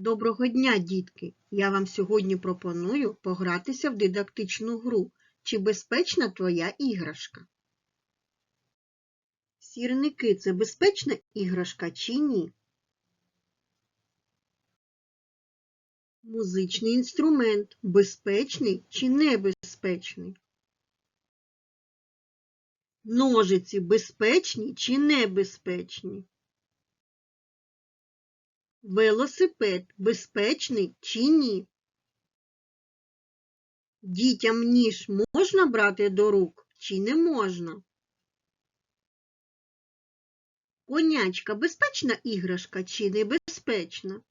Доброго дня, дітки! Я вам сьогодні пропоную погратися в дидактичну гру «Чи безпечна твоя іграшка?». Сірники – це безпечна іграшка чи ні? Музичний інструмент – безпечний чи небезпечний? Ножиці безпечні чи небезпечні? Велосипед безпечний чи ні? Дітям ніж можна брати до рук чи не можна? Конячка безпечна іграшка чи небезпечна?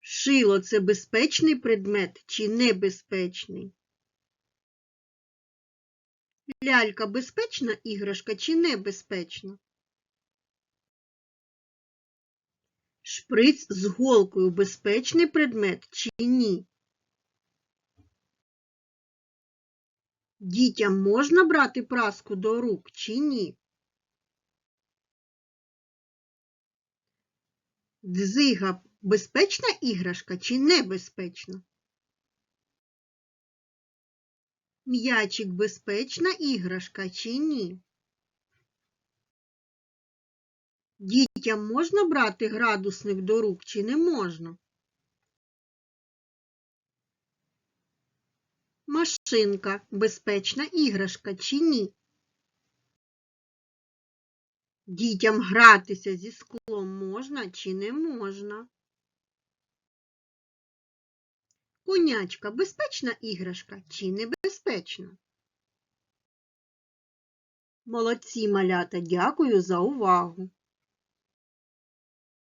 Шило це безпечний предмет чи небезпечний? Лялька безпечна іграшка чи небезпечна? Шприц з голкою безпечний предмет чи ні? Дітям можна брати праску до рук чи ні? Дзига безпечна іграшка чи небезпечна? М'ячик безпечна іграшка чи ні? Дітям можна брати градусник до рук чи не можна? Машинка безпечна іграшка чи ні? Дітям гратися зі склом можна чи не можна? Конячка безпечна іграшка чи небезпечна? Молодці малята, дякую за увагу!